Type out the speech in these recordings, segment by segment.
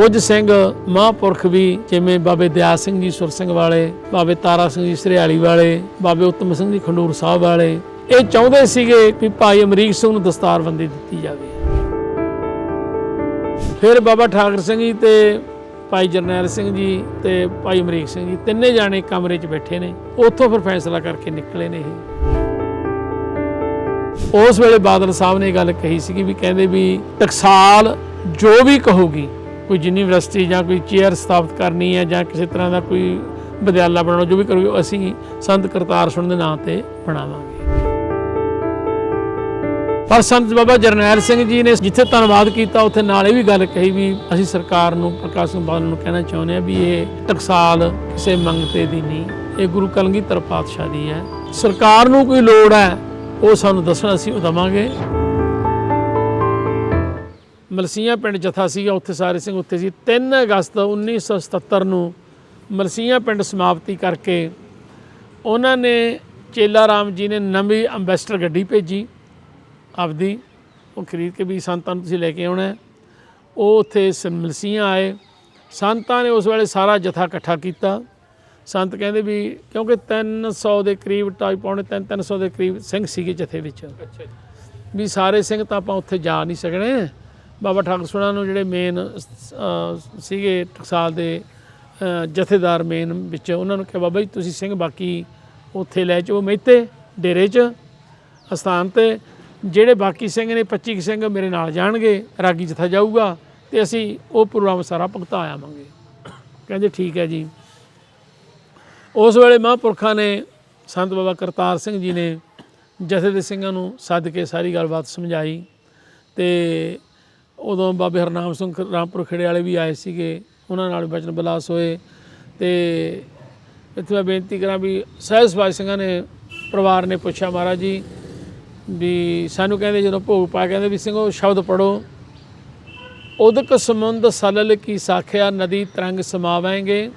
ਕੁਝ ਸਿੰਘ ਮਹਾਂਪੁਰਖ ਵੀ, ਜਿਵੇਂ ਬਾਬੇ ਦਿਆ ਸਿੰਘ ਜੀ ਸੁਰ ਸਿੰਘ ਵਾਲੇ, ਬਾਬੇ ਤਾਰਾ ਸਿੰਘ ਜੀ ਸਰਿਆਲੀ ਵਾਲੇ, ਬਾਬੇ ਉੱਤਮ ਸਿੰਘ ਜੀ ਖੰਡੂਰ ਸਾਹਿਬ ਵਾਲੇ, ਇਹ ਚਾਹੁੰਦੇ ਸੀਗੇ ਕਿ ਭਾਈ ਅਮਰੀਕ ਸਿੰਘ ਨੂੰ ਦਸਤਾਰਬੰਦੀ ਦਿੱਤੀ ਜਾਵੇ। ਫਿਰ ਬਾਬਾ ਠਾਕਰ ਸਿੰਘ ਜੀ ਤੇ ਭਾਈ ਜਰਨੈਲ ਸਿੰਘ ਜੀ ਤੇ ਭਾਈ ਅਮਰੀਕ ਸਿੰਘ ਜੀ, ਤਿੰਨੇ ਜਾਣੇ ਕਮਰੇ 'ਚ ਬੈਠੇ ਨੇ। ਉੱਥੋਂ ਫਿਰ ਫੈਸਲਾ ਕਰਕੇ ਨਿਕਲੇ ਨੇ ਇਹ। ਉਸ ਵੇਲੇ ਬਾਦਲ ਸਾਹਿਬ ਨੇ ਇਹ ਗੱਲ ਕਹੀ ਸੀਗੀ ਵੀ ਕਹਿੰਦੇ ਵੀ ਟਕਸਾਲ ਜੋ ਵੀ ਕਹੂਗੀ ਕੋਈ ਯੂਨੀਵਰਸਿਟੀ ਜਾਂ ਕੋਈ ਚੇਅਰ ਸਥਾਪਿਤ ਕਰਨੀ ਹੈ ਜਾਂ ਕਿਸੇ ਤਰ੍ਹਾਂ ਦਾ ਕੋਈ ਵਿਦਿਆਲਾ ਬਣਾਉਣਾ, ਜੋ ਵੀ ਕਰੂਗੀ ਅਸੀਂ ਸੰਤ ਕਰਤਾਰ ਸੁਣ ਦੇ ਨਾਂ ਤੇ ਬਣਾਵਾਂਗੇ। ਪਰ ਸੰਤ ਬਾਬਾ ਜਰਨੈਲ ਸਿੰਘ ਜੀ ਨੇ ਜਿੱਥੇ ਧੰਨਵਾਦ ਕੀਤਾ, ਉੱਥੇ ਨਾਲ ਇਹ ਵੀ ਗੱਲ ਕਹੀ ਵੀ ਅਸੀਂ ਸਰਕਾਰ ਨੂੰ, ਪ੍ਰਕਾਸ਼ ਸਿੰਘ ਬਾਦਲ ਨੂੰ ਕਹਿਣਾ ਚਾਹੁੰਦੇ ਆ ਵੀ ਇਹ ਟਕਸਾਲ ਕਿਸੇ ਮੰਗਤੇ ਦੀ ਨਹੀਂ। ਇਹ ਗੁਰੂ ਕਲਗੀਧਰ ਪਾਤਸ਼ਾਹ ਦੀ ਹੈ। ਸਰਕਾਰ ਨੂੰ ਕੋਈ ਲੋੜ ਹੈ, ਉਹ ਸਾਨੂੰ ਦੱਸਣ ਅਸੀਂ ਉਹ ਦਵਾਂਗੇ। ਮਲਸੀਆਂ ਪਿੰਡ ਜਥਾ ਸੀਗਾ ਉੱਥੇ ਸਾਰੇ ਸਿੰਘ ਉੱਥੇ ਸੀ। 3 ਅਗਸਤ 1977 ਨੂੰ ਮਲਸੀਆਂ ਪਿੰਡ ਸਮਾਪਤੀ ਕਰਕੇ ਉਹਨਾਂ ਨੇ ਚੇਲਾ ਰਾਮ ਜੀ ਨੇ ਨਵੀਂ ਅੰਬੈਸਡਰ ਗੱਡੀ ਭੇਜੀ ਆਪਦੀ। ਉਹ ਖਰੀਦ ਕੇ ਵੀ ਸੰਤਾਂ ਨੂੰ ਤੁਸੀਂ ਲੈ ਕੇ ਆਉਣਾ। ਉਹ ਉੱਥੇ ਮਲਸੀਆਂ ਆਏ। ਸੰਤਾਂ ਨੇ ਉਸ ਵੇਲੇ ਸਾਰਾ ਜਥਾ ਇਕੱਠਾ ਕੀਤਾ। ਸੰਤ ਕਹਿੰਦੇ ਵੀ ਕਿਉਂਕਿ 300 ਦੇ ਕਰੀਬ ਢਾਈ ਪੌਣੇ 3 300 ਦੇ ਕਰੀਬ ਸਿੰਘ ਸੀਗੇ ਜਥੇ ਵਿੱਚ। ਅੱਛਾ ਵੀ ਸਾਰੇ ਸਿੰਘ ਤਾਂ ਆਪਾਂ ਉੱਥੇ ਜਾ ਨਹੀਂ ਸਕਣੇ। ਬਾਬਾ ਠਾਕਰ ਸੁਣਾ ਨੂੰ ਜਿਹੜੇ ਮੇਨ ਸੀਗੇ ਟਕਸਾਲ ਦੇ ਜਥੇਦਾਰ ਮੇਨ ਵਿੱਚ, ਉਹਨਾਂ ਨੂੰ ਕਿਹਾ, ਬਾਬਾ ਜੀ, ਤੁਸੀਂ ਸਿੰਘ ਬਾਕੀ ਉੱਥੇ ਲੈ ਜਾਓ ਮਹਿਤੇ ਡੇਰੇ 'ਚ, ਅਸਥਾਨ ਤੇ। ਜਿਹੜੇ ਬਾਕੀ ਸਿੰਘ ਨੇ 25 ਕੁ ਸਿੰਘ ਮੇਰੇ ਨਾਲ ਜਾਣਗੇ, ਰਾਗੀ ਜਥਾ ਜਾਊਗਾ ਤੇ ਅਸੀਂ ਉਹ ਪ੍ਰੋਗਰਾਮ ਸਾਰਾ ਭੁਗਤਾ ਆਵਾਂਗੇ। ਕਹਿੰਦੇ, ਠੀਕ ਹੈ ਜੀ। ਉਸ ਵੇਲੇ ਮਹਾਂਪੁਰਖਾਂ ਨੇ ਸੰਤ ਬਾਬਾ ਕਰਤਾਰ ਸਿੰਘ ਜੀ ਨੇ ਜਥੇ ਦੇ ਸਿੰਘਾਂ ਨੂੰ ਸੱਦ ਕੇ ਸਾਰੀ ਗੱਲਬਾਤ ਸਮਝਾਈ ਤੇ ਉਦੋਂ ਬਾਬੇ ਹਰਨਾਮ ਸਿੰਘ ਰਾਮਪੁਰ ਖੇੜੇ ਵਾਲੇ ਵੀ ਆਏ ਸੀਗੇ, ਉਹਨਾਂ ਨਾਲ ਵੀ ਬਚਨ ਬਿਲਾਸ ਹੋਏ ਤੇ ਇੱਥੇ ਮੈਂ ਬੇਨਤੀ ਕਰਾਂ ਵੀ ਸਹਿਜ ਭਾਈ ਸਿੰਘਾਂ ਨੇ ਪਰਿਵਾਰ ਨੇ ਪੁੱਛਿਆ ਮਹਾਰਾਜ ਜੀ ਵੀ ਸਾਨੂੰ ਕਹਿੰਦੇ ਜਦੋਂ ਭੋਗ ਪਾ ਕਹਿੰਦੇ ਵੀ ਸਿੰਘੋ ਸ਼ਬਦ ਪੜੋ ਉਦਕ ਸਮੁੰਦ ਸਲਲ ਕੀ ਸਾਖਿਆ ਨਦੀ ਤਰੰਗ ਸਮਾਵਾਂਗੇ,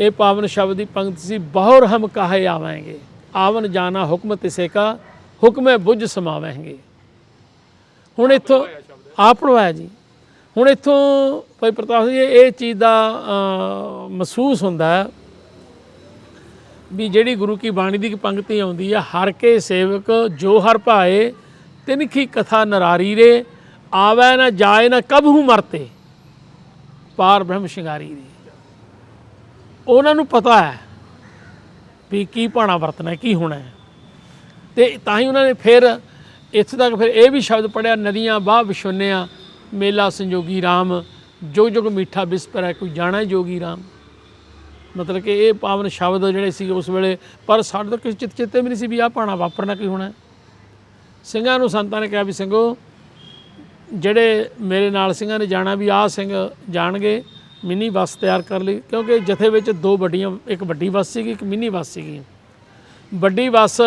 ਇਹ ਪਾਵਨ ਸ਼ਬਦ ਦੀ ਪੰਕਤੀ ਸੀ, ਬਹੁਰ ਹਮ ਕਾਹੇ ਆਵਾਂਗੇ, ਆਵਨ ਜਾਣਾ ਹੁਕਮ ਤਿਸੇ ਕਾ ਹੁਕਮੇ ਬੁੱਝ ਸਮਾਵਾਂਗੇ। ਹੁਣ ਇੱਥੋਂ ਆਪ ਪੜਵਾਇਆ ਜੀ। ਹੁਣ ਇੱਥੋਂ ਭਾਈ ਪ੍ਰਤਾਪ ਸਿੰਘ ਜੀ, ਇਹ ਚੀਜ਼ ਦਾ ਮਹਿਸੂਸ ਹੁੰਦਾ ਹੈ ਵੀ ਜਿਹੜੀ ਗੁਰੂ ਕੀ ਬਾਣੀ ਦੀ ਇੱਕ ਪੰਕਤੀ ਆਉਂਦੀ ਹੈ, ਹਰ ਕੇ ਸੇਵਕ ਜੋ ਹਰ ਭਾਏ ਤਿਨ ਕਥਾ ਨਰਾਰੀ ਰੇ, ਆਵੈ ਨਾ ਜਾਏ ਨਾ ਕਬਹੂ ਮਰਤੇ, ਪਾਰ ਬ੍ਰਹਮ ਸ਼ਿੰਗਾਰੀ ਦੀ ਉਹਨਾਂ ਨੂੰ ਪਤਾ ਹੈ ਵੀ ਕੀ ਪਾਣਾ ਵਰਤਣਾ ਕੀ ਹੋਣਾ ਹੈ। ਤੇ ਤਾਂ ਹੀ ਉਹਨਾਂ ਨੇ ਫਿਰ ਇੱਥੇ ਤੱਕ ਫਿਰ ਇਹ ਵੀ ਸ਼ਬਦ ਪੜਿਆ ਨਦੀਆਂ ਬਾਹ ਵਿਸ਼ੁੰਨਿਆ ਮੇਲਾ ਸੰਜੋਗੀ RAM ਜੋ ਜੁਗ ਮਿੱਠਾ ਬਿਸਪਰ ਹੈ, ਕੋਈ ਜਾਣਾ ਜੋਗੀ RAM ਮਤਲਬ ਕਿ ਇਹ ਪਾਵਨ ਸ਼ਬਦ ਜਿਹੜੇ ਸੀ ਉਸ ਵੇਲੇ, ਪਰ ਸਾਡੇ ਤਾਂ ਕਿਸੇ ਚਿੱਤ ਚਿੱਤੇ ਵੀ ਨਹੀਂ ਸੀ ਵੀ ਆਹ ਪਾਣਾ ਵਾਪਰਨਾ ਕੀ ਹੋਣਾ। ਸਿੰਘਾਂ ਨੂੰ ਸੰਤਾਂ ਨੇ ਕਿਹਾ ਵੀ ਸਿੰਘੋ, ਜਿਹੜੇ ਮੇਰੇ ਨਾਲ ਸਿੰਘਾਂ ਨੇ ਜਾਣਾ ਵੀ ਆਹ ਸਿੰਘ ਜਾਣਗੇ, ਮਿੰਨੀ ਬੱਸ ਤਿਆਰ ਕਰ ਲਈ, ਕਿਉਂਕਿ ਜਥੇ ਵਿੱਚ ਦੋ ਵੱਡੀਆਂ, ਇੱਕ ਵੱਡੀ ਬੱਸ ਸੀਗੀ, ਇੱਕ ਮਿੰਨੀ ਬੱਸ ਸੀਗੀ। ਵੱਡੀ ਬੱਸ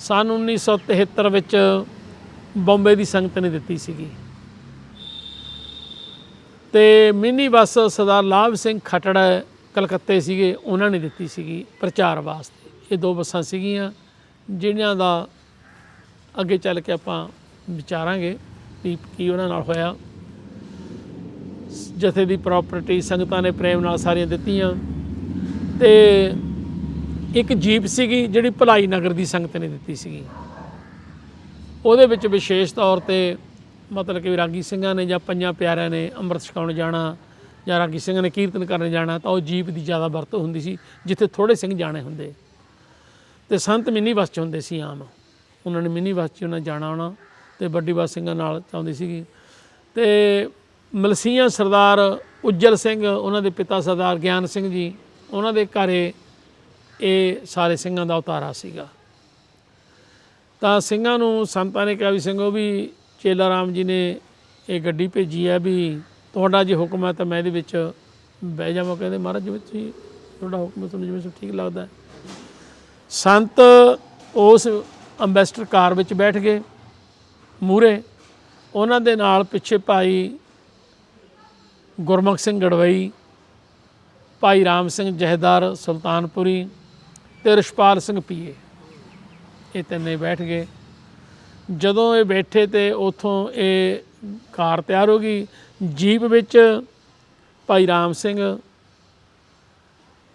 ਸਨ 1973 ਵਿੱਚ ਬੰਬੇ ਦੀ ਸੰਗਤ ਨੇ ਦਿੱਤੀ ਸੀਗੀ। ਤੇ ਮਿੰਨੀ ਬੱਸ ਸਰਦਾਰ ਲਾਭ ਸਿੰਘ ਖਟੜ ਕਲਕੱਤੇ ਸੀਗੇ, ਉਹਨਾਂ ਨੇ ਦਿੱਤੀ ਸੀਗੀ ਪ੍ਰਚਾਰ ਵਾਸਤੇ। ਇਹ ਦੋ ਬੱਸਾਂ ਸੀਗੀਆਂ ਜਿਹੜੀਆਂ ਦਾ ਅੱਗੇ ਚੱਲ ਕੇ ਆਪਾਂ ਵਿਚਾਰਾਂਗੇ ਵੀ ਕੀ ਉਹਨਾਂ ਨਾਲ ਹੋਇਆ। ਜਥੇ ਦੀ ਪ੍ਰਾਪਰਟੀ ਸੰਗਤਾਂ ਨੇ ਪ੍ਰੇਮ ਨਾਲ ਸਾਰੀਆਂ ਦਿੱਤੀਆਂ। ਤੇ ਇੱਕ ਜੀਪ ਸੀਗੀ ਜਿਹੜੀ ਭਲਾਈ ਨਗਰ ਦੀ ਸੰਗਤ ਨੇ ਦਿੱਤੀ ਸੀਗੀ। ਉਹਦੇ ਵਿੱਚ ਵਿਸ਼ੇਸ਼ ਤੌਰ ਤੇ ਮਤਲਬ ਕਿ ਰਾਗੀ ਸਿੰਘਾਂ ਨੇ ਜਾਂ ਪੰਜਾਂ ਪਿਆਰਿਆਂ ਨੇ ਅੰਮ੍ਰਿਤ ਛਕਾਉਣ ਜਾਣਾ ਜਾਂ ਰਾਗੀ ਸਿੰਘਾਂ ਨੇ ਕੀਰਤਨ ਕਰਨ ਜਾਣਾ ਤਾਂ ਉਹ ਜੀਪ ਦੀ ਜ਼ਿਆਦਾ ਵਰਤੋਂ ਹੁੰਦੀ ਸੀ, ਜਿੱਥੇ ਥੋੜੇ ਸਿੰਘ ਜਾਣੇ ਹੁੰਦੇ। ਤੇ ਸੰਤ ਮਿੰਨੀ ਬੱਸ 'ਚ ਹੁੰਦੇ ਸੀ ਆਮ। ਉਹਨਾਂ ਨੇ ਮਿੰਨੀ ਬੱਸ 'ਚ ਉਹਨਾਂ ਜਾਣਾ ਆਉਣਾ ਤੇ ਵੱਡੀ ਬੱਸ ਸਿੰਘਾਂ ਨਾਲ ਚਾਹੁੰਦੀ ਸੀਗੀ। ਤੇ ਮਲਸੀਆਂ ਸਰਦਾਰ ਉੱਜਲ ਸਿੰਘ, ਉਹਨਾਂ ਦੇ ਪਿਤਾ ਸਰਦਾਰ ਗਿਆਨ ਸਿੰਘ ਜੀ, ਉਹਨਾਂ ਦੇ ਘਰੇ ਇਹ ਸਾਰੇ ਸਿੰਘਾਂ ਦਾ ਉਤਾਰਾ ਸੀਗਾ। ਤਾਂ ਸਿੰਘਾਂ ਨੂੰ ਸੰਤਾਂ ਨੇ ਕਿਹਾ ਵੀ ਸਿੰਘੋ ਵੀ ਚੇਲਾ ਰਾਮ ਜੀ ਨੇ ਇਹ ਗੱਡੀ ਭੇਜੀ ਹੈ ਵੀ ਤੁਹਾਡਾ ਜੇ ਹੁਕਮ ਹੈ ਤਾਂ ਮੈਂ ਇਹਦੇ ਵਿੱਚ ਬਹਿ ਜਾਵਾਂ। ਕਹਿੰਦੇ, ਮਹਾਰਾਜ, ਜਿਵੇਂ ਤੁਸੀਂ ਤੁਹਾਡਾ ਹੁਕਮ ਤੁਹਾਨੂੰ ਜਿਵੇਂ ਸਭ ਠੀਕ ਲੱਗਦਾ ਸੰਤ ਉਸ ਅੰਬੈਸਡਰ ਕਾਰ ਵਿੱਚ ਬੈਠ ਗਏ। ਮੂਰੇ ਉਹਨਾਂ ਦੇ ਨਾਲ ਪਿੱਛੇ ਭਾਈ ਗੁਰਮੁਖ ਸਿੰਘ ਗੜਵਈ, ਭਾਈ ਰਾਮ ਸਿੰਘ ਜਹਦਾਰ ਸੁਲਤਾਨਪੁਰੀ ਤੇ ਰਿਸ਼ਪਾਲ ਸਿੰਘ ਪੀਏ। ਇਹ ਤਿੰਨੇ ਬੈਠ ਗਏ। ਜਦੋਂ ਇਹ ਬੈਠੇ ਤੇ ਉਥੋਂ ਇਹ ਕਾਰ ਤਿਆਰ ਹੋ ਗਈ। ਜੀਪ ਵਿੱਚ ਭਾਈ ਰਾਮ ਸਿੰਘ,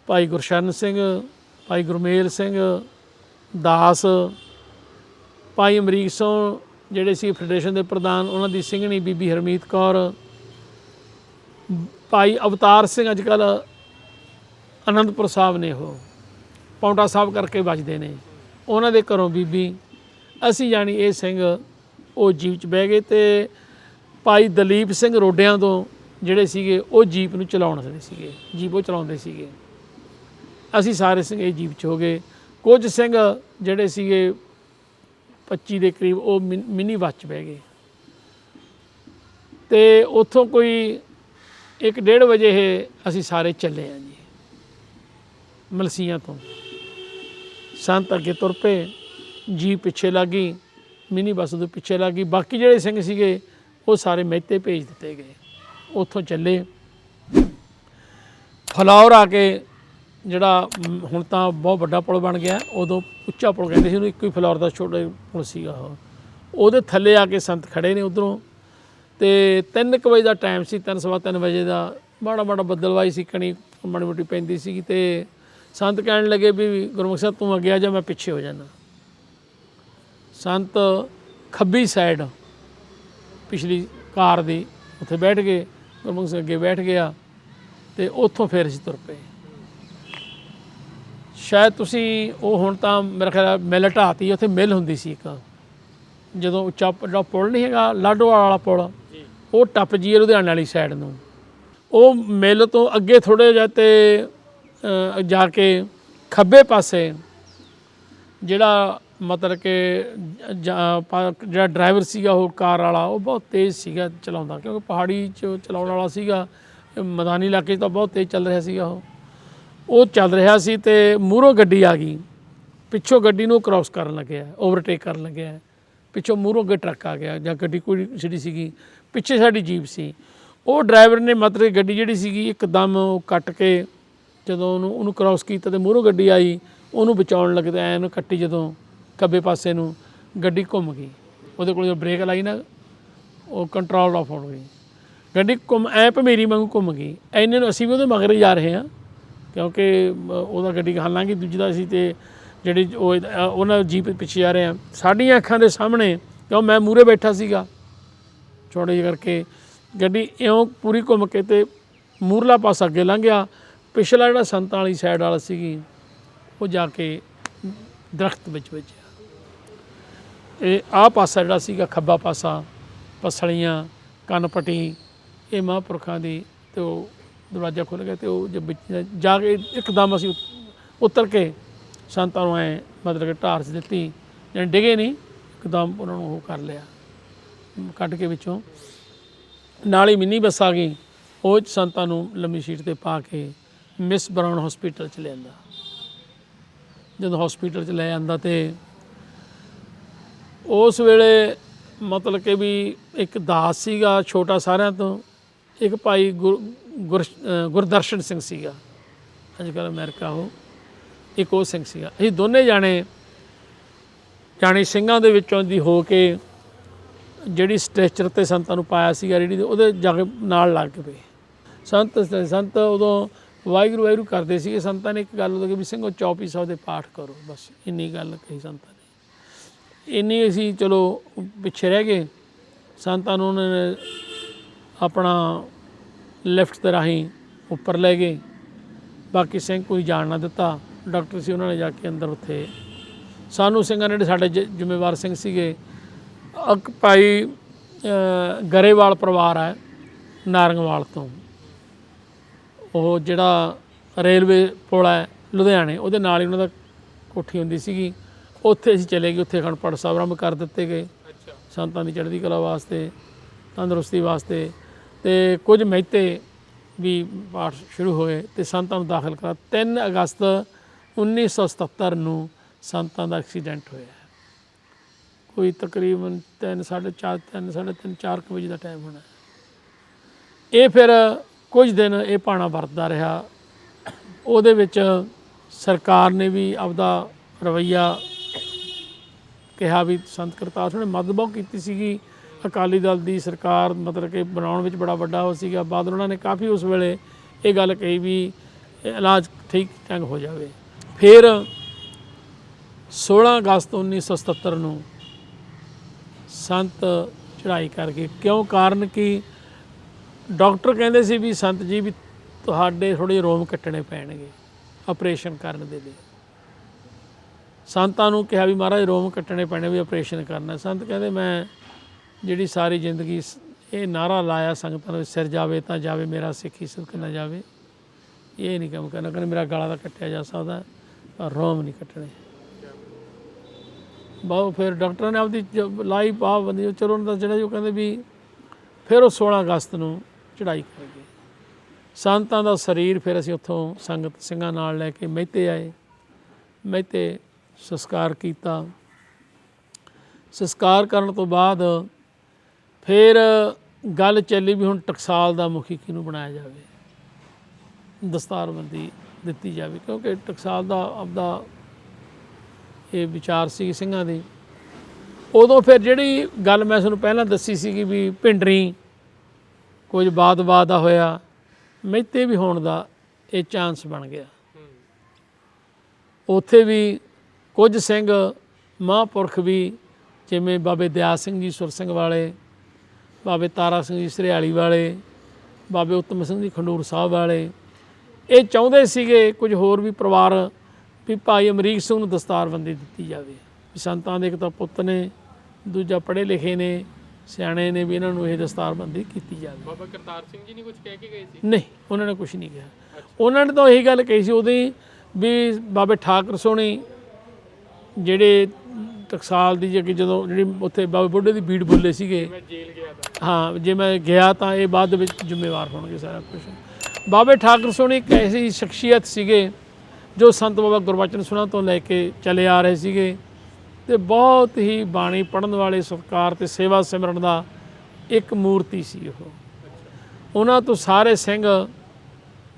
ਭਾਈ ਗੁਰਸ਼ਰਨ ਸਿੰਘ, ਭਾਈ ਗੁਰਮੇਲ ਸਿੰਘ, ਦਾਸ, ਭਾਈ ਅਮਰੀਕ ਸਿੰਘ ਜਿਹੜੇ ਸੀ ਫੈਡਰੇਸ਼ਨ ਦੇ ਪ੍ਰਧਾਨ, ਉਹਨਾਂ ਦੀ ਸਿੰਘਣੀ ਬੀਬੀ ਹਰਮੀਤ ਕੌਰ, ਭਾਈ ਅਵਤਾਰ ਸਿੰਘ ਅੱਜ ਕੱਲ ਅਨੰਦਪੁਰ ਸਾਹਿਬ ਨੇ ਉਹ ਪੌਂਟਾ ਸਾਹਿਬ ਕਰਕੇ ਵੱਜਦੇ ਨੇ। ਉਹਨਾਂ ਦੇ ਘਰੋਂ ਬੀਬੀ, ਅਸੀਂ ਜਾਣੀ ਇਹ ਸਿੰਘ, ਉਹ ਜੀਪ 'ਚ ਬਹਿ ਗਏ ਤੇ ਭਾਈ ਦਲੀਪ ਸਿੰਘ ਰੋਡਿਆਂ ਤੋਂ ਜਿਹੜੇ ਸੀਗੇ, ਉਹ ਜੀਪ ਨੂੰ ਚਲਾਉਣ ਸੀਗੇ, ਜੀਪ ਉਹ ਚਲਾਉਂਦੇ ਸੀਗੇ। ਅਸੀਂ ਸਾਰੇ ਸਿੰਘ ਇਹ ਜੀਪ 'ਚ ਹੋ ਗਏ। ਕੁਝ ਸਿੰਘ ਜਿਹੜੇ ਸੀਗੇ 25 ਦੇ ਕਰੀਬ, ਉਹ ਮਿ- ਮਿੰਨੀ ਬੱਸ 'ਚ ਬਹਿ ਗਏ। ਤੇ ਉੱਥੋਂ ਕੋਈ 1:30 ਵਜੇ ਇਹ ਅਸੀਂ ਸਾਰੇ ਚੱਲੇ ਆ ਜੀ। ਮਲਸੀਆਂ ਤੋਂ। ਸੰਤ ਅੱਗੇ ਤੁਰ ਪਏ, ਜੀ ਪਿੱਛੇ ਲੱਗੀ ਮਿੰਨੀ ਬੱਸ ਦੇ ਪਿੱਛੇ ਲੱਗੀ ਬਾਕੀ ਜਿਹੜੇ ਸਿੰਘ ਸੀਗੇ, ਉਹ ਸਾਰੇ ਮਹਿਤੇ ਭੇਜ ਦਿੱਤੇ ਗਏ। ਉੱਥੋਂ ਚੱਲੇ। ਫਲੌਰ ਆ ਕੇ ਜਿਹੜਾ ਹੁਣ ਤਾਂ ਬਹੁਤ ਵੱਡਾ ਪੁਲ ਬਣ ਗਿਆ, ਉਦੋਂ ਉੱਚਾ ਪੁਲ ਕਹਿੰਦੇ ਸੀ, ਉਹਨੂੰ ਇੱਕੋ ਹੀ ਫਲੌਰ ਦਾ ਛੋਟਾ ਜਿਹਾ ਪੁਲ ਸੀਗਾ ਉਹ। ਉਹਦੇ ਥੱਲੇ ਆ ਕੇ ਸੰਤ ਖੜੇ ਨੇ ਉਧਰੋਂ। ਤੇ 3 ਵਜੇ ਦਾ ਟਾਈਮ ਸੀ, ਤਿੰਨ ਸਵਾ ਤਿੰਨ ਵਜੇ ਦਾ। ਮਾੜਾ ਮਾੜਾ ਬੱਦਲਵਾਈ ਸੀ, ਕਣੀ ਮਾੜੀ ਮੋਟੀ ਪੈਂਦੀ ਸੀਗੀ ਤੇ ਸੰਤ ਕਹਿਣ ਲੱਗੇ ਵੀ ਗੁਰਮੁਖ ਸਾਹਿਬ ਤੂੰ ਅੱਗੇ ਆ ਜਾ ਮੈਂ ਪਿੱਛੇ ਹੋ ਜਾਣਾ ਸੰਤ ਖੱਬੀ ਸਾਈਡ ਪਿਛਲੀ ਕਾਰ ਦੀ ਉੱਥੇ ਬੈਠ ਗਏ ਗੁਰਮੁਖ ਸਿੰਘ ਅੱਗੇ ਬੈਠ ਗਿਆ ਤੇ ਉੱਥੋਂ ਫਿਰ ਅਸੀਂ ਤੁਰ ਪਏ। ਸ਼ਾਇਦ ਤੁਸੀਂ ਉਹ ਹੁਣ ਤਾਂ ਮੇਰੇ ਖਿਆਲ ਮਿਲ ਢਾਤੀ ਉੱਥੇ ਮਿਲ ਹੁੰਦੀ ਸੀ ਇੱਕ। ਜਦੋਂ ਉੱਚਾ ਜਿਹੜਾ ਪੁਲ ਨਹੀਂ ਹੈਗਾ ਲਾਡੋਵਾਲ ਵਾਲਾ ਪੁਲ ਉਹ ਟੱਪ ਜੀਏ ਲੁਧਿਆਣੇ ਵਾਲੀ ਸਾਈਡ ਨੂੰ। ਉਹ ਮਿਲ ਤੋਂ ਅੱਗੇ ਥੋੜੇ ਜਿਹਾ ਤੇ ਜਾ ਕੇ ਖੱਬੇ ਪਾਸੇ ਜਿਹੜਾ ਮਤਲਬ ਕਿ ਜ- ਜਿਹੜਾ ਡਰਾਈਵਰ ਸੀਗਾ ਉਹ ਕਾਰ ਵਾਲਾ, ਉਹ ਬਹੁਤ ਤੇਜ਼ ਸੀਗਾ ਚਲਾਉਂਦਾ, ਕਿਉਂਕਿ ਪਹਾੜੀ 'ਚ ਚਲਾਉਣ ਵਾਲਾ ਸੀਗਾ, ਮੈਦਾਨੀ ਇਲਾਕੇ 'ਚ ਤਾਂ ਬਹੁਤ ਤੇਜ਼ ਚੱਲ ਰਿਹਾ ਸੀਗਾ ਉਹ। ਉਹ ਚੱਲ ਰਿਹਾ ਸੀ ਤੇ ਮੂਹਰੋਂ ਗੱਡੀ ਆ ਗਈ। ਪਿੱਛੋਂ ਗੱਡੀ ਨੂੰ ਕ੍ਰਾਸ ਕਰਨ ਲੱਗਿਆ ਓਵਰਟੇਕ ਕਰਨ ਲੱਗਿਆ। ਪਿੱਛੋਂ ਮੂਹਰੋਂ ਅੱਗੇ ਟਰੱਕ ਆ ਗਿਆ, ਜਾਂ ਗੱਡੀ ਕੋਈ ਜਿਹੜੀ ਸੀਗੀ, ਪਿੱਛੇ ਸਾਡੀ ਜੀਪ ਸੀ। ਉਹ ਡਰਾਈਵਰ ਨੇ ਮਤਲਬ ਗੱਡੀ ਜਿਹੜੀ ਸੀਗੀ, ਇੱਕਦਮ ਉਹ ਕੱਟ ਕੇ ਜਦੋਂ ਉਹਨੂੰ ਉਹਨੂੰ ਕ੍ਰਾਸ ਕੀਤਾ ਤੇ ਮੂਹਰੋਂ ਗੱਡੀ ਆਈ, ਉਹਨੂੰ ਬਚਾਉਣ ਲੱਗੇ ਤੇ ਐਨ ਕੱਟੀ ਜਦੋਂ ਖੱਬੇ ਪਾਸੇ ਨੂੰ ਗੱਡੀ ਘੁੰਮ ਗਈ। ਉਹਦੇ ਕੋਲ ਜਦੋਂ ਬ੍ਰੇਕ ਲਾਈ ਨਾ, ਉਹ ਕੰਟਰੋਲ ਆਫ ਹੋ ਗਈ। ਗੱਡੀ ਘੁੰਮ, ਐ ਭਮੇਰੀ ਵਾਂਗੂ ਘੁੰਮ ਗਈ। ਐਨੇ ਨੂੰ ਅਸੀਂ ਵੀ ਉਹਦੇ ਮਗਰ ਹੀ ਜਾ ਰਹੇ ਹਾਂ, ਕਿਉਂਕਿ ਉਹਦਾ ਗੱਡੀ ਹਾਲਾਂਕਿ ਦੂਜੀ ਦਾ ਸੀ ਤੇ ਜਿਹੜੀ ਉਹ ਉਹਨਾਂ ਜੀਪ ਪਿੱਛੇ ਜਾ ਰਹੇ ਆ ਸਾਡੀਆਂ ਅੱਖਾਂ ਦੇ ਸਾਹਮਣੇ, ਕਿਉਂ ਮੈਂ ਮੂਰੇ ਬੈਠਾ ਸੀਗਾ। ਛੋੜੇ ਜਿਹੇ ਕਰਕੇ ਗੱਡੀ ਇਉਂ ਪੂਰੀ ਘੁੰਮ ਕੇ ਤੇ ਮੂਰਲਾ ਪਾਸਾ ਅੱਗੇ ਲੰਘ ਗਿਆ। ਪਿਛਲਾ ਜਿਹੜਾ ਸੰਤਾਂ ਵਾਲੀ ਸਾਈਡ ਵਾਲਾ ਸੀਗੀ, ਉਹ ਜਾ ਕੇ ਦਰਖਤ ਵਿੱਚ ਵੱਜਿਆ ਇਹ ਆਹ ਪਾਸਾ ਜਿਹੜਾ ਸੀਗਾ, ਖੱਬਾ ਪਾਸਾ, ਪਸਲੀਆਂ, ਕੰਨਪਟੀ, ਇਹ ਮਹਾਂਪੁਰਖਾਂ ਦੀ ਤੇ ਉਹ ਦਰਵਾਜ਼ਾ ਖੁੱਲ ਗਿਆ ਤੇ ਉਹ ਜੇ ਵਿੱਚ ਜਾ ਕੇ ਇੱਕਦਮ ਅਸੀਂ ਉਤ- ਉਤਰ ਕੇ ਸੰਤਾਂ ਨੂੰ ਐ ਮਤਲਬ ਕਿ ਢਾਰਸ ਦਿੱਤੀ, ਜਾਣੀ ਡਿਗੇ ਨਹੀਂ, ਇੱਕਦਮ ਉਹਨਾਂ ਨੂੰ ਉਹ ਕਰ ਲਿਆ। ਕੱਢ ਕੇ ਵਿੱਚੋਂ ਨਾਲ ਹੀ ਮਿੰਨੀ ਬੱਸ ਆ ਗਈ, ਉਹ ਸੰਤਾਂ ਨੂੰ ਲੰਮੀ ਸ਼ੀਟ ਤੇ ਪਾ ਕੇ ਮਿਸ ਬਰਾਉਨ ਹਸਪੀਟਲ ਚ ਲਿਆਂਦਾ ਜਦੋਂ ਹਸਪੀਟਲ ਚ ਲੈ ਆਂਦਾ ਤੇ ਉਸ ਵੇਲੇ ਮਤਲਬ ਕਿ ਵੀ ਇੱਕ ਦਾਸ ਸੀਗਾ ਛੋਟਾ ਸਾਰਿਆਂ ਤੋਂ, ਇੱਕ ਭਾਈ ਗੁਰ- ਗੁਰ ਗੁਰਦਰਸ਼ਨ ਸਿੰਘ ਸੀਗਾ। ਅੱਜ ਕੱਲ੍ਹ ਅਮਰੀਕਾ ਉਹ, ਇੱਕ ਉਹ ਸਿੰਘ ਸੀਗਾ। ਅਸੀਂ ਦੋਨੇ ਜਾਣੇ, ਜਾਣੀ ਸਿੰਘਾਂ ਦੇ ਵਿੱਚੋਂ ਦੀ ਹੋ ਕੇ ਜਿਹੜੀ ਸਟ੍ਰੈਚਰ ਤੇ ਸੰਤਾਂ ਨੂੰ ਪਾਇਆ ਸੀਗਾ ਰੇੜੀ ਦੇ ਉਹਦੇ ਜਾ ਕੇ ਨਾਲ ਲੱਗ ਪਏ। ਸੰਤ ਸੰਤ ਉਦੋਂ ਵਾਹਿਗੁਰੂ ਵਾਹਿਗੁਰੂ ਕਰਦੇ ਸੀਗੇ ਸੰਤਾਂ ਨੇ ਇੱਕ ਗੱਲ ਉਦੋਂ ਕਿ ਵੀ ਸਿੰਘੋ ਚੌਪੀ ਸੌ ਦੇ ਪਾਠ ਕਰੋ, ਬਸ ਇੰਨੀ ਗੱਲ ਕਹੀ ਸੰਤਾਂ ਨੇ। ਇੰਨੀ ਅਸੀਂ ਚਲੋ ਪਿੱਛੇ ਰਹਿ ਗਏ, ਸੰਤਾਂ ਨੂੰ ਉਹਨਾਂ ਨੇ ਆਪਣਾ ਲਿਫਟ ਤੇ ਰਾਹੀਂ ਉੱਪਰ ਲੈ ਗਏ। ਬਾਕੀ ਸਿੰਘ ਕੋਈ ਜਾਣ ਨਾ ਦਿੱਤਾ, ਡਾਕਟਰ ਸੀ ਉਹਨਾਂ ਨੇ ਜਾ ਕੇ ਅੰਦਰ ਉੱਥੇ। ਸਾਨੂੰ ਸਿੰਘਾਂ ਨੇ ਸਾਡੇ ਜ- ਜ਼ਿੰਮੇਵਾਰ ਸਿੰਘ ਸੀਗੇ ਇੱਕ ਭਾਈ ਗਰੇਵਾਲ ਪਰਿਵਾਰ ਹੈ ਨਾਰੰਗਵਾਲ ਤੋਂ। ਉਹ ਜਿਹੜਾ ਰੇਲਵੇ ਪੁਲ ਹੈ ਲੁਧਿਆਣੇ ਉਹਦੇ ਨਾਲ ਹੀ ਉਹਨਾਂ ਦਾ ਕੋਠੀ ਹੁੰਦੀ ਸੀਗੀ। ਉੱਥੇ ਅਸੀਂ ਚਲੇ ਗਏ ਉੱਥੇ ਪਾਠ ਸਾਹਿਬ ਆਰੰਭ ਕਰ ਦਿੱਤੇ ਗਏ। ਸੰਤਾਂ ਦੀ ਚੜ੍ਹਦੀ ਕਲਾ ਵਾਸਤੇ ਤੰਦਰੁਸਤੀ ਵਾਸਤੇ ਤੇ ਕੁਝ ਮਹਿਤੇ ਵੀ ਪਾਠ ਸ਼ੁਰੂ ਹੋਏ ਤੇ ਸੰਤਾਂ ਨੂੰ ਦਾਖਲ ਕਰਾ 3 ਅਗਸਤ 1977 ਨੂੰ ਸੰਤਾਂ ਦਾ ਐਕਸੀਡੈਂਟ ਹੋਇਆ। ਕੋਈ ਤਕਰੀਬਨ 3 4:30 3 3:30 4 ਵਜੇ ਦਾ ਟਾਈਮ ਹੋਣਾ। ਇਹ ਫਿਰ ਕੁਝ ਦਿਨ ਇਹ ਪਾਣਾ ਵਰਤਦਾ ਰਿਹਾ। ਉਹਦੇ ਵਿੱਚ ਸਰਕਾਰ ਨੇ ਵੀ ਆਪਦਾ ਰਵਈਆ ਕਿਹਾ ਵੀ ਸੰਤ ਕਰਤਾਰ ਸਿੰਘ ਨੇ ਮਦਦ ਬਹੁਤ ਕੀਤੀ ਸੀਗੀ। ਅਕਾਲੀ ਦਲ ਦੀ ਸਰਕਾਰ ਮਤਲਬ ਕਿ ਬਣਾਉਣ ਵਿੱਚ ਬੜਾ ਵੱਡਾ ਉਹ ਸੀਗਾ। ਬਾਦਲ ਉਹਨਾਂ ਨੇ ਕਾਫੀ ਉਸ ਵੇਲੇ ਇਹ ਗੱਲ ਕਹੀ ਵੀ ਇਲਾਜ ਠੀਕ ਢੰਗ ਹੋ ਜਾਵੇ। ਫਿਰ 16 ਅਗਸਤ 1977 ਨੂੰ ਸੰਤ ਚੜ੍ਹਾਈ ਕਰਕੇ ਕਿਉਂ ਕਾਰਨ ਕਿ? ਡਾਕਟਰ ਕਹਿੰਦੇ ਸੀ ਵੀ ਸੰਤ ਜੀ ਵੀ ਤੁਹਾਡੇ ਥੋੜੇ ਰੋਮ ਕੱਟਣੇ ਪੈਣਗੇ ਆਪਰੇਸ਼ਨ ਕਰਨ ਦੇ ਲਈ। ਸੰਤਾਂ ਨੂੰ ਕਿਹਾ ਵੀ ਮਹਾਰਾਜ ਰੋਮ ਕੱਟਣੇ ਪੈਣੇ ਵੀ ਆਪਰੇਸ਼ਨ ਕਰਨਾ। ਸੰਤ ਕਹਿੰਦੇ, ਮੈਂ ਜਿਹੜੀ ਸਾਰੀ ਜ਼ਿੰਦਗੀ ਇਹ ਨਾਰਾ ਲਾਇਆ ਸੰਗਤਾਂ ਨੂੰ ਸਿਰ ਜਾਵੇ ਤਾਂ ਜਾਵੇ, ਮੇਰਾ ਸਿੱਖੀ ਸਿੱਖ ਨਾ ਜਾਵੇ। ਇਹ ਨਹੀਂ ਕੰਮ ਕਰਨਾ, ਕਹਿੰਦੇ ਮੇਰਾ ਗਾਲਾ ਤਾਂ ਕੱਟਿਆ ਜਾ ਸਕਦਾ, ਪਰ ਰੋਮ ਨਹੀਂ ਕੱਟਣੇ। ਬਹੁਤ ਫਿਰ ਡਾਕਟਰਾਂ ਨੇ ਆਪਦੀ ਜ- ਲਾਈ ਪਾਬੰਦੀ ਚਲੋ ਉਹਨਾਂ ਦਾ ਜਿਹੜਾ ਜੋ ਕਹਿੰਦੇ ਵੀ, ਫਿਰ ਉਹ 16 ਅਗਸਤ ਨੂੰ ਚੜ੍ਹਾਈ ਕਰ ਗਏ ਸੰਤਾਂ ਦਾ ਸਰੀਰ ਫਿਰ ਅਸੀਂ ਉੱਥੋਂ ਸੰਗਤ ਸਿੰਘਾਂ ਨਾਲ ਲੈ ਕੇ ਮਹਿਤੇ ਆਏ। ਮਹਿਤੇ ਸੰਸਕਾਰ ਕੀਤਾ। ਸੰਸਕਾਰ ਕਰਨ ਤੋਂ ਬਾਅਦ ਫਿਰ ਗੱਲ ਚੱਲੀ ਵੀ ਹੁਣ ਟਕਸਾਲ ਦਾ ਮੁਖੀ ਕਿਹਨੂੰ ਬਣਾਇਆ ਜਾਵੇ? ਦਸਤਾਰਬੰਦੀ ਦਿੱਤੀ ਜਾਵੇ ਕਿਉਂਕਿ ਟਕਸਾਲ ਦਾ ਆਪਦਾ ਇਹ ਵਿਚਾਰ ਸੀ ਸਿੰਘਾਂ ਦੀ। ਉਦੋਂ ਫਿਰ ਜਿਹੜੀ ਗੱਲ ਮੈਂ ਤੁਹਾਨੂੰ ਪਹਿਲਾਂ ਦੱਸੀ ਸੀਗੀ ਵੀ ਭਿੰਡਰੀ ਕੁਝ ਬਾਦ ਬਾਦ ਦਾ ਹੋਇਆ, ਮਹਿਤੇ ਵੀ ਹੋਣ ਦਾ ਇਹ ਚਾਂਸ ਬਣ ਗਿਆ। ਉੱਥੇ ਵੀ ਕੁਝ ਸਿੰਘ ਮਹਾਂਪੁਰਖ ਵੀ, ਜਿਵੇਂ ਬਾਬੇ ਦਿਆ ਸਿੰਘ ਜੀ ਸੁਰ ਸਿੰਘ ਵਾਲੇ, ਬਾਬੇ ਤਾਰਾ ਸਿੰਘ ਜੀ ਸਰਿਆਲੀ ਵਾਲੇ, ਬਾਬੇ ਉਤਮ ਸਿੰਘ ਜੀ ਖੰਡੂਰ ਸਾਹਿਬ ਵਾਲੇ, ਇਹ ਚਾਹੁੰਦੇ ਸੀਗੇ ਕੁਝ ਹੋਰ ਵੀ ਪਰਿਵਾਰ ਵੀ ਭਾਈ ਅਮਰੀਕ ਸਿੰਘ ਨੂੰ ਦਸਤਾਰਬੰਦੀ ਦਿੱਤੀ ਜਾਵੇ। ਸੰਤਾਂ ਦੇ ਇੱਕ ਤਾਂ ਪੁੱਤ ਨੇ, ਦੂਜਾ ਪੜ੍ਹੇ ਲਿਖੇ ਨੇ ਸਿਆਣੇ ਨੇ ਵੀ ਇਹਨਾਂ ਨੂੰ ਇਹ ਦਸਤਾਰਬੰਦੀ ਕੀਤੀ ਜਾਵੇ। ਬਾਬਾ ਕਰਤਾਰ ਸਿੰਘ ਜੀ ਨੇ ਕੁਝ ਕਹਿ ਕੇ ਗਏ ਸੀ? ਨਹੀਂ ਉਹਨਾਂ ਨੇ ਕੁਝ ਨਹੀਂ ਕਿਹਾ। ਉਹਨਾਂ ਨੇ ਤਾਂ ਇਹੀ ਗੱਲ ਕਹੀ ਸੀ ਉਹਦੀ ਵੀ ਬਾਬੇ ਠਾਕਰ ਸੋਹਣੀ ਜਿਹੜੇ ਟਕਸਾਲ ਦੀ ਜਿਹੜੀ ਜਦੋਂ ਜਿਹੜੀ ਉੱਥੇ ਬਾਬੇ ਬੁੱਢੇ ਦੀ ਬੀੜ ਬੁੱਲੇ ਸੀਗੇ। ਮੈਂ ਜੇਲ੍ਹ ਗਿਆ ਤਾਂ। ਹਾਂ ਜੇ ਮੈਂ ਗਿਆ ਤਾਂ ਇਹ ਬਾਅਦ ਵਿੱਚ ਜ਼ਿੰਮੇਵਾਰ ਹੋਣਗੇ ਸਾਰਾ ਕੁਝ ਬਾਬੇ ਠਾਕਰ ਸੋਹਣੀ ਇੱਕ ਐਸੀ ਸ਼ਖਸੀਅਤ ਸੀਗੇ ਜੋ ਸੰਤ ਬਾਬਾ ਗੁਰਬਚਨ ਸੁਣਾ ਤੋਂ ਲੈ ਕੇ ਚਲੇ ਆ ਰਹੇ ਸੀਗੇ। ਤੇ ਬਹੁਤ ਹੀ ਬਾਣੀ ਪੜਨ ਵਾਲੇ ਸਤਕਾਰ ਤੇ ਸੇਵਾ ਸਿਮਰਨ ਦਾ ਇੱਕ ਮੂਰਤੀ ਸੀ ਉਹ। ਉਹਨਾਂ ਤੋਂ ਸਾਰੇ ਸਿੰਘ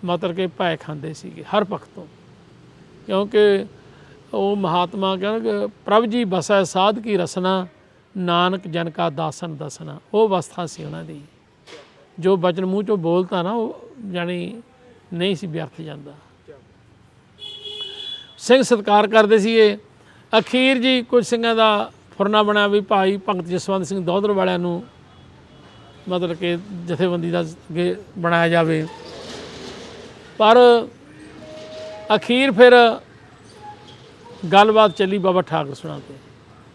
ਮਤਲਬ ਕਿ ਭੈ ਖਾਂਦੇ ਸੀਗੇ, ਹਰ ਪੱਖ ਤੋਂ ਕਿਉਂਕਿ ਉਹ ਮਹਾਤਮਾ ਕਹਿੰਦੇ ਪ੍ਰਭ ਜੀ ਬਸੈ ਸਾਧ ਕੀ ਰਸਨਾ, ਨਾਨਕ ਜਨ ਕਾ ਦਾਸਨ ਦਸਨਾ। ਉਹ ਅਵਸਥਾ ਸੀ ਉਹਨਾਂ ਦੀ। ਜੋ ਬਚਨ ਮੂੰਹ ਚੋਂ ਬੋਲਤਾ ਨਾ, ਉਹ ਜਾਣੀ ਨਹੀਂ ਸੀ ਵਿਅਰਥ ਜਾਂਦਾ। ਸਿੰਘ ਸਤਕਾਰ ਕਰਦੇ ਸੀਗੇ। ਅਖੀਰ ਜੀ ਕੁਝ ਸਿੰਘਾਂ ਦਾ ਫੁਰਨਾ ਬਣਿਆ ਵੀ ਭਾਈ ਭਗਤ ਜਸਵੰਤ ਸਿੰਘ ਦੋਦਰ ਵਾਲਿਆਂ ਨੂੰ ਮਤਲਬ ਕਿ ਜਥੇਬੰਦੀ ਦਾ ਬਣਾਇਆ ਜਾਵੇ। ਪਰ ਅਖੀਰ ਫਿਰ ਗੱਲਬਾਤ ਚੱਲੀ ਬਾਬਾ ਠਾਕਰ ਸੁਣਾ ਤੇ।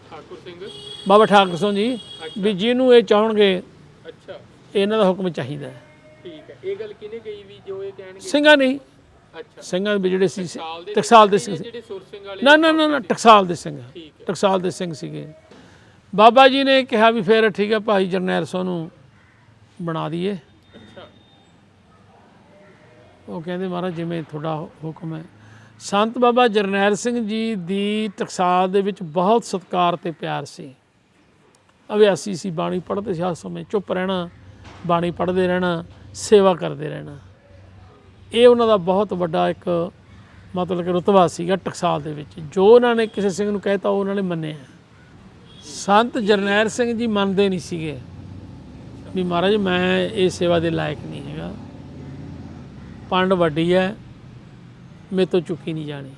ਠਾਕੁਰ ਸਿੰਘ? ਬਾਬਾ ਠਾਕਰ ਸਿੰਘ ਜੀ ਵੀ ਜਿਹਨੂੰ ਇਹ ਚਾਹਣਗੇ ਅੱਛਾ। ਇਹਨਾਂ ਦਾ ਹੁਕਮ ਚਾਹੀਦਾ। ਠੀਕ ਹੈ। ਇਹ ਗੱਲ ਕਿਹਨੇ ਕਹੀ ਵੀ ਜੋ ਇਹ ਕਹਿਣਗੇ? ਸਿੰਘਾਂ ਨਹੀਂ ਸਿੰਘਾਂ ਦੇ ਜਿਹੜੇ ਸੀ ਟਕਸਾਲ ਦੇ ਸਿੰਘ ਜਿਹੜੇ ਵਾਲੇ ਨਾ ਨਾ ਨਾ ਨਾ ਟਕਸਾਲ ਦੇ ਸਿੰਘ। ਟਕਸਾਲ ਦੇ ਸਿੰਘ ਸੀਗੇ। ਬਾਬਾ ਜੀ ਨੇ ਕਿਹਾ ਵੀ ਫਿਰ ਠੀਕ ਹੈ ਭਾਈ ਜਰਨੈਲ ਸਿੰਘ ਨੂੰ ਬਣਾ ਦਈਏ। ਅੱਛਾ। ਉਹ ਕਹਿੰਦੇ ਮਹਾਰਾਜ ਜਿਵੇਂ ਤੁਹਾਡਾ ਹੁਕਮ ਹੈ। ਸੰਤ ਬਾਬਾ ਜਰਨੈਲ ਸਿੰਘ ਜੀ ਦੀ ਟਕਸਾਲ ਦੇ ਵਿੱਚ ਬਹੁਤ ਸਤਿਕਾਰ ਤੇ ਪਿਆਰ ਸੀ। ਅਭਿਆਸੀ ਸੀ ਬਾਣੀ ਪੜ੍ਹਦੇ ਸੀ ਹਰ ਸਮੇਂ ਚੁੱਪ ਰਹਿਣਾ ਬਾਣੀ ਪੜ੍ਹਦੇ ਰਹਿਣਾ ਸੇਵਾ ਕਰਦੇ ਰਹਿਣਾ। ਇਹ ਉਹਨਾਂ ਦਾ ਬਹੁਤ ਵੱਡਾ ਇੱਕ ਮਤਲਬ ਕਿ ਰੁਤਬਾ ਸੀਗਾ ਟਕਸਾਲ ਦੇ ਵਿੱਚ। ਜੋ ਉਹਨਾਂ ਨੇ ਕਿਸੇ ਸਿੰਘ ਨੂੰ ਕਹਿਤਾ ਉਹ ਉਹਨਾਂ ਨੇ ਮੰਨਿਆ ਸੰਤ ਜਰਨੈਲ ਸਿੰਘ ਜੀ ਮੰਨਦੇ ਨਹੀਂ ਸੀਗੇ ਵੀ ਮਹਾਰਾਜ, ਮੈਂ ਇਹ ਸੇਵਾ ਦੇ ਲਾਇਕ ਨਹੀਂ ਹੈਗਾ। ਪੰਡ ਵੱਡੀ ਹੈ ਮੇਰੇ ਤੋਂ ਚੁੱਕੀ ਨਹੀਂ ਜਾਣੀ।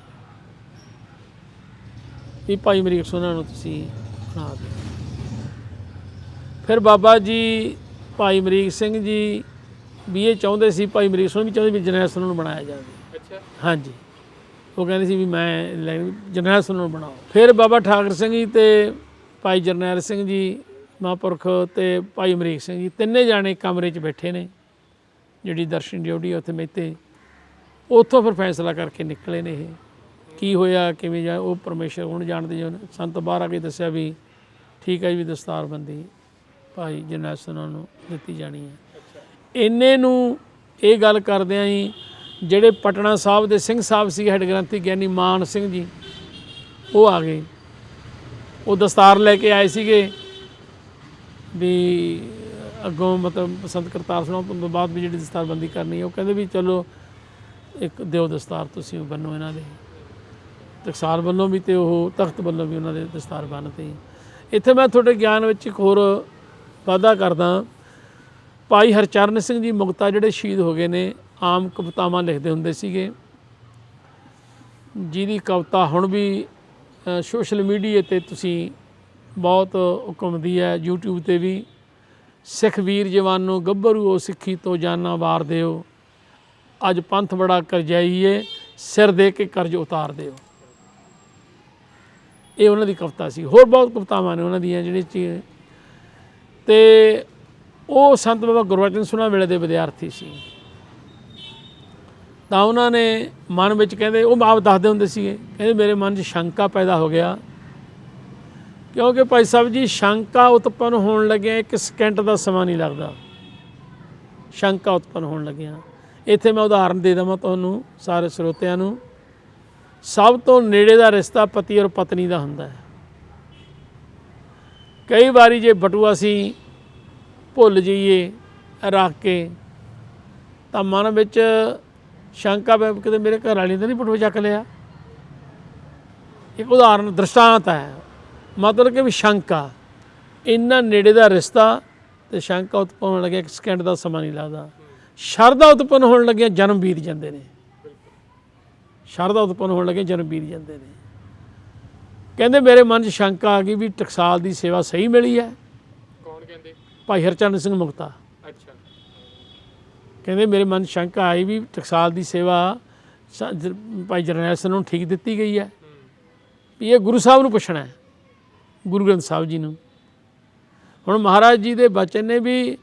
ਵੀ ਭਾਈ ਮਰੀਕ ਸੋਨਾ ਨੂੰ ਤੁਸੀਂ ਬਣਾ ਦਿਓ। ਫਿਰ ਬਾਬਾ ਜੀ, ਭਾਈ ਮਰੀਕ ਸਿੰਘ ਜੀ ਵੀ ਇਹ ਚਾਹੁੰਦੇ ਸੀ ਭਾਈ ਮਰੀਕ ਸੋਨਾ ਵੀ ਚਾਹੁੰਦੇ ਵੀ ਜਰਨੈਲ ਸਿੰਘ ਨੂੰ ਬਣਾਇਆ ਜਾਵੇ। ਅੱਛਾ। ਹਾਂਜੀ। ਉਹ ਕਹਿੰਦੇ ਸੀ ਵੀ ਮੈਂ ਜਰਨੈਲ ਸਿੰਘ ਨੂੰ ਬਣਾਓ। ਫਿਰ ਬਾਬਾ ਠਾਕਰ ਸਿੰਘ ਜੀ ਤੇ ਭਾਈ ਜਰਨੈਲ ਸਿੰਘ ਜੀ ਮਹਾਂਪੁਰਖ ਤੇ ਭਾਈ ਅਮਰੀਕ ਸਿੰਘ ਜੀ ਤਿੰਨੇ ਜਾਣੇ ਕਮਰੇ 'ਚ ਬੈਠੇ ਨੇ। ਜਿਹੜੀ ਦਰਸ਼ਨ ਡਿਊਟੀ ਉੱਥੇ ਮੇਤੇ ਉੱਥੋਂ ਫਿਰ ਫੈਸਲਾ ਕਰਕੇ ਨਿਕਲੇ ਨੇ ਇਹ। ਕੀ ਹੋਇਆ ਕਿਵੇਂ ਜਾ ਉਹ ਪਰਮੇਸ਼ਰ ਹੁਣ ਜਾਣਦੇ ਜੋ ਸੰਤ ਬਾਹਰ ਆ ਕੇ ਦੱਸਿਆ ਵੀ ਠੀਕ ਹੈ ਜੀ ਵੀ ਦਸਤਾਰਬੰਦੀ ਭਾਈ ਜਰਨੈਲ ਸਿੰਘ ਨੂੰ ਦਿੱਤੀ ਜਾਣੀ ਹੈ। ਇੰਨੇ ਨੂੰ ਇਹ ਗੱਲ ਕਰਦਿਆਂ ਜੀ, ਜਿਹੜੇ ਪਟਨਾ ਸਾਹਿਬ ਦੇ ਸਿੰਘ ਸਾਹਿਬ ਸੀ ਹੈਡ ਗ੍ਰੰਥੀ ਗਿਆਨੀ ਮਾਨ ਸਿੰਘ ਜੀ, ਉਹ ਆ ਗਏ। ਉਹ ਦਸਤਾਰ ਲੈ ਕੇ ਆਏ ਸੀਗੇ ਵੀ ਅੱਗੋਂ ਮਤਲਬ ਸੰਤ ਕਰਤਾਰ ਸਿੰਘ ਤੋਂ ਬਾਅਦ ਵੀ ਜਿਹੜੀ ਦਸਤਾਰਬੰਦੀ ਕਰਨੀ, ਉਹ ਕਹਿੰਦੇ ਵੀ ਚਲੋ ਇੱਕ ਦਿਓ ਦਸਤਾਰ ਤੁਸੀਂ ਬੰਨੋ ਇਹਨਾਂ ਦੇ। ਟਕਸਾਲ ਵੱਲੋਂ ਵੀ ਤੇ ਉਹ ਤਖਤ ਵੱਲੋਂ ਵੀ ਉਹਨਾਂ ਦੇ ਦਸਤਾਰ ਬੰਨ੍ਹਤੇ ਇੱਥੇ ਮੈਂ ਤੁਹਾਡੇ ਗਿਆਨ ਵਿੱਚ ਇੱਕ ਹੋਰ ਵਾਅਦਾ ਕਰਦਾ ਭਾਈ ਹਰਚਰਨ ਸਿੰਘ ਜੀ ਮੁਕਤਾ ਜਿਹੜੇ ਸ਼ਹੀਦ ਹੋ ਗਏ ਨੇ, ਆਮ ਕਵਿਤਾਵਾਂ ਲਿਖਦੇ ਹੁੰਦੇ ਸੀਗੇ। ਜਿਹਦੀ ਕਵਿਤਾ ਹੁਣ ਵੀ ਸੋਸ਼ਲ ਮੀਡੀਆ ਤੇ ਤੁਸੀਂ ਬਹੁਤ ਘੁੰਮਦੀ ਹੈ, YouTube ਤੇ ਵੀ। ਸਿੱਖ ਵੀਰ ਜਵਾਨੋ ਗੱਭਰੂ ਉਹ ਸਿੱਖੀ ਤੋਂ ਜਾਨਾਂ ਵਾਰ ਦਿਓ। ਅੱਜ ਪੰਥ ਬੜਾ ਕਰਜਾਈਏ, ਸਿਰ ਦੇ ਕੇ ਕਰਜ਼ ਉਤਾਰ ਦਿਓ। ਇਹ ਉਹਨਾਂ ਦੀ ਕਵਿਤਾ ਸੀ। ਹੋਰ ਬਹੁਤ ਕਵਿਤਾਵਾਂ ਨੇ ਉਹਨਾਂ ਦੀਆਂ ਜਿਹੜੇ ਚ ਤੇ ਉਹ ਸੰਤ ਬਾਬਾ ਗੁਰਬਚਨ ਸੁਣਾ ਵੇਲੇ ਦੇ ਵਿਦਿਆਰਥੀ ਸੀ। ਤਾਂ ਉਹਨਾਂ ਨੇ ਮਨ ਵਿੱਚ ਕਹਿੰਦੇ, ਉਹ ਆਪ ਦੱਸਦੇ ਹੁੰਦੇ ਸੀਗੇ, ਕਹਿੰਦੇ ਮੇਰੇ ਮਨ 'ਚ ਸ਼ੰਕਾ ਪੈਦਾ ਹੋ ਗਿਆ। ਕਿਉਂਕਿ ਭਾਈ ਸਾਹਿਬ ਜੀ, ਸ਼ੰਕਾ ਉਤਪੰਨ ਹੋਣ ਲੱਗਿਆ, ਇੱਕ ਸਕਿੰਟ ਦਾ ਸਮਾਂ ਨਹੀਂ ਲੱਗਦਾ। ਸ਼ੰਕਾ ਉਤਪੰਨ ਹੋਣ ਲੱਗਿਆ। ਇੱਥੇ ਮੈਂ ਉਦਾਹਰਨ ਦੇ ਦਵਾਂ ਤੁਹਾਨੂੰ ਸਾਰੇ ਸਰੋਤਿਆਂ ਨੂੰ। ਸਭ ਤੋਂ ਨੇੜੇ ਦਾ ਰਿਸ਼ਤਾ ਪਤੀ ਔਰ ਪਤਨੀ ਦਾ ਹੁੰਦਾ ਹੈ। ਕਈ ਵਾਰੀ ਜੇ ਬਟੂਆ ਸੀ ਭੁੱਲ ਜਾਈਏ, ਰੱਖ ਕੇ। ਤਾਂ ਮਨ ਵਿੱਚ ਸ਼ੰਕਾ ਪੈ ਕਿਤੇ ਮੇਰੇ ਘਰ ਵਾਲੀ ਨੇ ਨਹੀਂ ਬਟੂਆ ਚੱਕ ਲਿਆ। ਇੱਕ ਉਦਾਹਰਨ, ਦ੍ਰਿਸ਼ਟਾਂਤ ਹੈ। ਮਤਲਬ ਕਿ ਵੀ ਸ਼ੰਕਾ, ਇੰਨਾ ਨੇੜੇ ਦਾ ਰਿਸ਼ਤਾ ਤੇ ਸ਼ੰਕਾ ਉਤਪੰਨ ਹੋਣ ਲੱਗਿਆ, ਇੱਕ ਸਕਿੰਟ ਦਾ ਸਮਾਂ ਨਹੀਂ ਲੱਗਦਾ। ਸ਼ਰਧਾ ਉਤਪੰਨ ਹੋਣ ਲੱਗਿਆ, ਜਨਮ ਬੀਤ ਜਾਂਦੇ ਨੇ। ਸ਼ਰਧਾ ਉਤਪੰਨ ਹੋਣ ਲੱਗੇ ਜਨਮ ਬੀਤ ਜਾਂਦੇ ਨੇ। ਕਹਿੰਦੇ ਮੇਰੇ ਮਨ 'ਚ ਸ਼ੰਕਾ ਆ ਗਈ ਵੀ ਟਕਸਾਲ ਦੀ ਸੇਵਾ ਸਹੀ ਮਿਲੀ ਹੈ। ਭਾਈ ਹਰਚਰਨ ਸਿੰਘ ਮੁਕਤਾ। ਅੱਛਾ। ਕਹਿੰਦੇ ਮੇਰੇ ਮਨ ਸ਼ੰਕਾ ਆਈ ਵੀ ਟਕਸਾਲ ਦੀ ਸੇਵਾ ਭਾਈ ਜਰਨੈਲ ਸਿੰਘ ਨੂੰ ਠੀਕ ਦਿੱਤੀ ਗਈ ਹੈ। ਹੂੰ ਵੀ ਇਹ ਗੁਰੂ ਸਾਹਿਬ ਨੂੰ ਪੁੱਛਣਾ ਹੈ ਗੁਰੂ ਗ੍ਰੰਥ ਸਾਹਿਬ ਜੀ ਨੂੰ। ਹੁਣ ਮਹਾਰਾਜ ਜੀ ਦੇ ਬਚਨ ਨੇ ਵੀ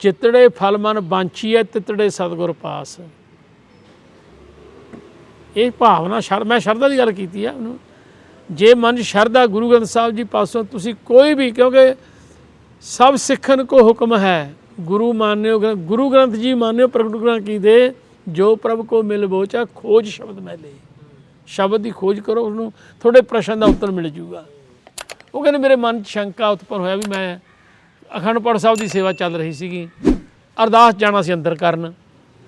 ਜਿਤੜੇ ਫਲ ਮਨ ਬਾਂਚੀਐ ਤਿਤੜੇ ਸਤਿਗੁਰ ਪਾਸ। ਇਹ ਭਾਵਨਾ ਸ਼ਰ ਮੈਂ ਸ਼ਰਧਾ ਦੀ ਗੱਲ ਕੀਤੀ ਆ ਉਹਨੂੰ। ਜੇ ਮਨ ਸ਼ਰਧਾ ਗੁਰੂ ਗ੍ਰੰਥ ਸਾਹਿਬ ਜੀ ਪਾਸੋਂ ਤੁਸੀਂ ਕੋਈ ਵੀ ਕਿਉਂਕਿ ਸਭ ਸਿੱਖਣ ਕੋ ਹੁਕਮ ਹੈ। ਗੁਰੂ ਮਾਨਿਓ ਗੁਰੂ ਗ੍ਰੰਥ ਜੀ ਮਾਨਿਓ, ਪ੍ਰਗਟ ਗ੍ਰੰਥ ਕੀ ਦੇ, ਜੋ ਪ੍ਰਭ ਕੋ ਮਿਲ ਬੋਚਾ, ਖੋਜ ਸ਼ਬਦ ਮੈਲੇ ਸ਼ਬਦ ਦੀ ਖੋਜ ਕਰੋ ਉਹਨੂੰ ਤੁਹਾਡੇ ਪ੍ਰਸ਼ਨ ਦਾ ਉੱਤਰ ਮਿਲ ਜੂਗਾ। ਉਹ ਕਹਿੰਦੇ, ਮੇਰੇ ਮਨ 'ਚ ਸ਼ੰਕਾ ਉਤਪਰ ਹੋਇਆ ਵੀ ਮੈਂ ਅਖੰਡ ਪਾਠ ਸਾਹਿਬ ਦੀ ਸੇਵਾ ਚੱਲ ਰਹੀ ਸੀਗੀ। ਅਰਦਾਸ ਜਾਣਾ ਸੀ ਅੰਦਰ ਕਰਨ,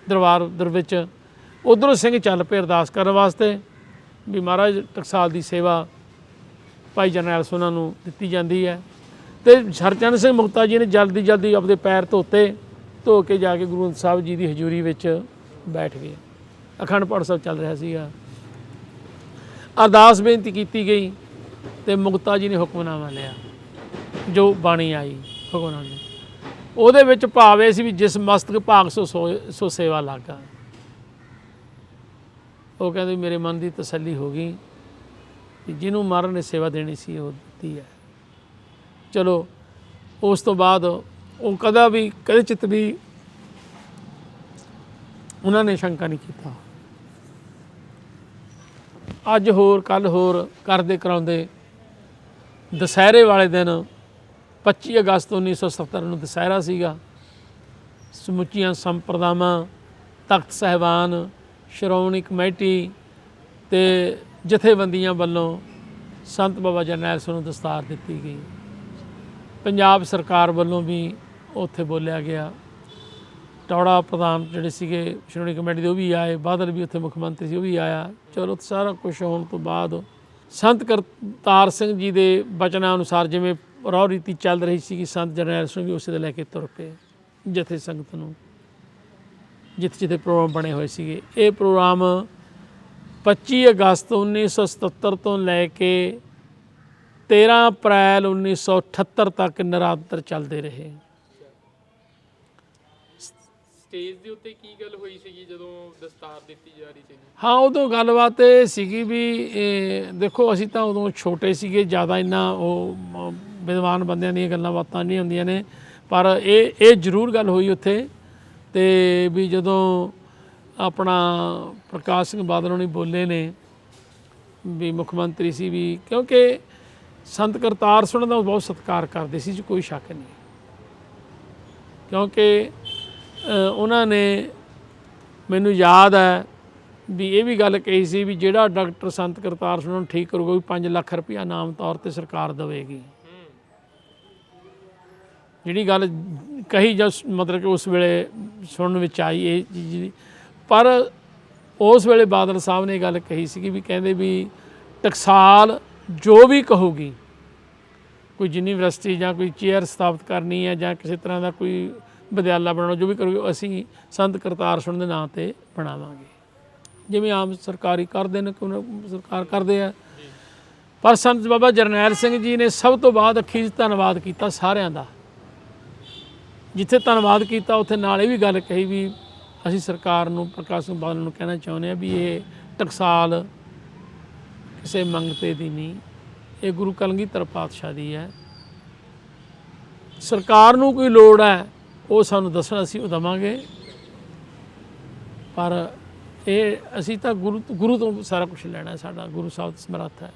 ਦਰਬਾਰ ਦਰ ਵਿੱਚ। ਉਧਰੋਂ ਸਿੰਘ ਚੱਲ ਪਏ ਅਰਦਾਸ ਕਰਨ ਵਾਸਤੇ ਵੀ ਮਹਾਰਾਜ ਟਕਸਾਲ ਦੀ ਸੇਵਾ ਭਾਈ ਜਰਨੈਲ ਸੋਨਾ ਨੂੰ ਦਿੱਤੀ ਜਾਂਦੀ ਹੈ। ਤੇ ਹਰਚੰਦ ਸਿੰਘ ਮੁਕਤਾ ਜੀ ਨੇ ਜਲਦੀ ਜਲਦੀ ਆਪਣੇ ਪੈਰ ਧੋਤੇ ਧੋ ਕੇ ਜਾ ਕੇ ਗੁਰੂ ਗ੍ਰੰਥ ਸਾਹਿਬ ਜੀ ਦੀ ਹਜ਼ੂਰੀ ਵਿੱਚ ਬੈਠ ਗਏ। ਅਖੰਡ ਪਾਠ ਸਾਹਿਬ ਚੱਲ ਰਿਹਾ ਸੀਗਾ। ਅਰਦਾਸ ਬੇਨਤੀ ਕੀਤੀ ਗਈ ਤੇ ਮੁਕਤਾ ਜੀ ਨੇ ਹੁਕਮਨਾਮਾ ਲਿਆ, ਜੋ ਬਾਣੀ ਆਈ ਹੁਕਮਨਾਮਾ ਉਹਦੇ ਵਿੱਚ ਭਾਵ ਇਹ ਸੀ ਵੀ ਜਿਸ ਮਸਤਕ ਭਾਗ ਸੋ ਸੋ- ਸੋ ਸੇਵਾ ਲਾਗਾ। ਉਹ ਕਹਿੰਦੇ ਮੇਰੇ ਮਨ ਦੀ ਤਸੱਲੀ ਹੋ ਗਈ ਕਿ ਜਿਹਨੂੰ ਮਰਨ ਨੇ ਸੇਵਾ ਦੇਣੀ ਸੀ ਉਹ ਦਿੱਤੀ ਹੈ। ਚਲੋ, ਉਸ ਤੋਂ ਬਾਅਦ ਉਹ ਕਦਾ ਵੀ, ਕਦੇ ਚਿੱਤ ਵੀ ਉਹਨਾਂ ਨੇ ਸ਼ੰਕਾ ਨਹੀਂ ਕੀਤਾ। ਅੱਜ ਹੋਰ ਕੱਲ ਹੋਰ ਕਰਦੇ ਕਰਾਉਂਦੇ ਦੁਸਹਿਰੇ ਵਾਲੇ ਦਿਨ 25 ਅਗਸਤ 1970 ਨੂੰ ਦੁਸਹਿਰਾ ਸੀਗਾ। ਸਮੁੱਚੀਆਂ ਸੰਪਰਦਾਵਾਂ, ਤਖਤ ਸਹਿਬਾਨ, ਸ਼੍ਰੋਮਣੀ ਕਮੇਟੀ ਤੇ ਜਥੇਬੰਦੀਆਂ ਵੱਲੋਂ ਸੰਤ ਬਾਬਾ ਜਰਨੈਲ ਸਿੰਘ ਨੂੰ ਦਸਤਾਰ ਦਿੱਤੀ ਗਈ। ਪੰਜਾਬ ਸਰਕਾਰ ਵੱਲੋਂ ਵੀ ਉੱਥੇ ਬੋਲਿਆ ਗਿਆ। ਟੌੜਾ ਪ੍ਰਧਾਨ ਜਿਹੜੇ ਸੀਗੇ, ਸ਼੍ਰੋਮਣੀ ਕਮੇਟੀ ਦੇ ਉਹ ਵੀ ਆਏ, ਬਾਦਲ ਵੀ ਉੱਥੇ ਮੁੱਖ ਮੰਤਰੀ ਸੀ, ਉਹ ਵੀ ਆਇਆ। ਚਲੋ ਸਾਰਾ ਕੁਝ ਹੋਣ ਤੋਂ ਬਾਅਦ ਸੰਤ ਕਰਤਾਰ ਸਿੰਘ ਜੀ ਦੇ ਬਚਨਾਂ ਅਨੁਸਾਰ ਜਿਵੇਂ ਰੌ ਰੀਤੀ ਚੱਲ ਰਹੀ ਸੀ ਕਿ ਸੰਤ ਜਰਨੈਲ ਸਿੰਘ ਵੀ ਉਸੇ ਦੇ ਲੈ ਕੇ ਤੁਰ ਪਏ ਜਥੇ ਸੰਗਤ ਨੂੰ, ਜਿੱਥੇ ਜਿੱਥੇ ਪ੍ਰੋਗਰਾਮ ਬਣੇ ਹੋਏ ਸੀਗੇ। ਇਹ ਪ੍ਰੋਗਰਾਮ 25 ਅਗਸਤ 1977 ਤੋਂ ਲੈ ਕੇ 13 ਅਪ੍ਰੈਲ 1978 ਤੱਕ ਨਿਰੰਤਰ ਚੱਲਦੇ ਰਹੇ। ਸਟੇਜ ਦੇ ਉੱਤੇ ਕੀ ਗੱਲ ਹੋਈ ਸੀਗੀ ਜਦੋਂ ਦਸਤਾਰ ਦਿੱਤੀ ਜਾ ਰਹੀ ਸੀਗੀ? ਹਾਂ ਉਦੋਂ ਗੱਲਬਾਤ ਇਹ ਸੀਗੀ ਵੀ ਦੇਖੋ ਅਸੀਂ ਤਾਂ ਉਦੋਂ ਛੋਟੇ ਸੀਗੇ ਜ਼ਿਆਦਾ ਇੰਨਾ ਉਹ ਵਿਦਵਾਨ ਬੰਦਿਆਂ ਦੀਆਂ ਗੱਲਾਂ ਬਾਤਾਂ ਨਹੀਂ ਹੁੰਦੀਆਂ ਨੇ। ਪਰ ਇਹ ਇਹ ਜ਼ਰੂਰ ਗੱਲ ਹੋਈ ਉੱਥੇ ਤੇ ਵੀ ਜਦੋਂ ਆਪਣਾ ਪ੍ਰਕਾਸ਼ ਸਿੰਘ ਬਾਦਲ ਹੋਣੀ ਬੋਲੇ ਨੇ ਵੀ ਮੁੱਖ ਮੰਤਰੀ ਸੀ ਵੀ ਕਿਉਂਕਿ ਸੰਤ ਕਰਤਾਰ ਸਿੰਘ ਦਾ ਬਹੁਤ ਸਤਿਕਾਰ ਕਰਦੇ ਸੀ ਜੀ, ਕੋਈ ਸ਼ੱਕ ਨਹੀਂ। ਕਿਉਂਕਿ ਉਹਨਾਂ ਨੇ ਮੈਨੂੰ ਯਾਦ ਹੈ ਵੀ ਇਹ ਵੀ ਗੱਲ ਕਹੀ ਸੀ ਵੀ ਜਿਹੜਾ ਡਾਕਟਰ ਸੰਤ ਕਰਤਾਰ ਸਿੰਘ ਨੂੰ ਠੀਕ ਕਰੂਗਾ ਵੀ 5 ਲੱਖ ਰੁਪਇਆ ਨਾਮ ਤੌਰ ਤੇ ਸਰਕਾਰ ਦੇਵੇਗੀ। ਜਿਹੜੀ ਗੱਲ ਕਹੀ ਜਾਂ ਮਤਲਬ ਕਿ ਉਸ ਵੇਲੇ ਸੁਣਨ ਵਿੱਚ ਆਈ ਇਹ ਚੀਜ਼ ਪਰ ਉਸ ਵੇਲੇ ਬਾਦਲ ਸਾਹਿਬ ਨੇ ਇਹ ਗੱਲ ਕਹੀ ਸੀ ਵੀ ਕਹਿੰਦੇ ਵੀ ਟਕਸਾਲ ਜੋ ਵੀ ਕਹੂਗੀ, ਕੋਈ ਯੂਨੀਵਰਸਿਟੀ ਜਾਂ ਕੋਈ ਚੇਅਰ ਸਥਾਪਿਤ ਕਰਨੀ ਹੈ ਜਾਂ ਕਿਸੇ ਤਰ੍ਹਾਂ ਦਾ ਕੋਈ ਵਿਦਿਆਲਾ ਬਣਾਉਣਾ, ਜੋ ਵੀ ਕਰੂਗੇ, ਅਸੀਂ ਸੰਤ ਕਰਤਾਰ ਸੁਣ ਦੇ ਨਾਂ ਤੇ ਬਣਾਵਾਂਗੇ। ਜਿਵੇਂ ਆਮ ਸਰਕਾਰੀ ਕਰਦੇ ਨੇ ਕੋਈ ਨਾ ਸਰਕਾਰ ਕਰਦੇ ਆ। ਪਰ ਸੰਤ ਬਾਬਾ ਜਰਨੈਲ ਸਿੰਘ ਜੀ ਨੇ ਸਭ ਤੋਂ ਬਾਅਦ ਅਖੀਰ ਧੰਨਵਾਦ ਕੀਤਾ ਸਾਰਿਆਂ ਦਾ। ਜਿੱਥੇ ਧੰਨਵਾਦ ਕੀਤਾ, ਉੱਥੇ ਨਾਲ ਇਹ ਵੀ ਗੱਲ ਕਹੀ ਵੀ ਅਸੀਂ ਸਰਕਾਰ ਨੂੰ, ਪ੍ਰਕਾਸ਼ ਸਿੰਘ ਬਾਦਲ ਨੂੰ ਕਹਿਣਾ ਚਾਹੁੰਦੇ ਆ ਵੀ ਇਹ ਟਕਸਾਲ ਕਿਸੇ ਮੰਗਤੇ ਦੀ ਨਹੀਂ। ਇਹ ਗੁਰੂ ਕਲਗੀਧਰ ਪਾਤਸ਼ਾਹ ਦੀ ਹੈ। ਸਰਕਾਰ ਨੂੰ ਕੋਈ ਲੋੜ ਹੈ, ਉਹ ਸਾਨੂੰ ਦੱਸਣਾ ਅਸੀਂ ਉਹ ਦੇਵਾਂਗੇ। ਪਰ ਇਹ, ਅਸੀਂ ਤਾਂ ਗੁਰੂ ਗੁਰੂ ਤੋਂ ਸਾਰਾ ਕੁਝ ਲੈਣਾ ਸਾਡਾ ਗੁਰੂ ਸਾਹਿਬ ਸਮਰੱਥ ਹੈ।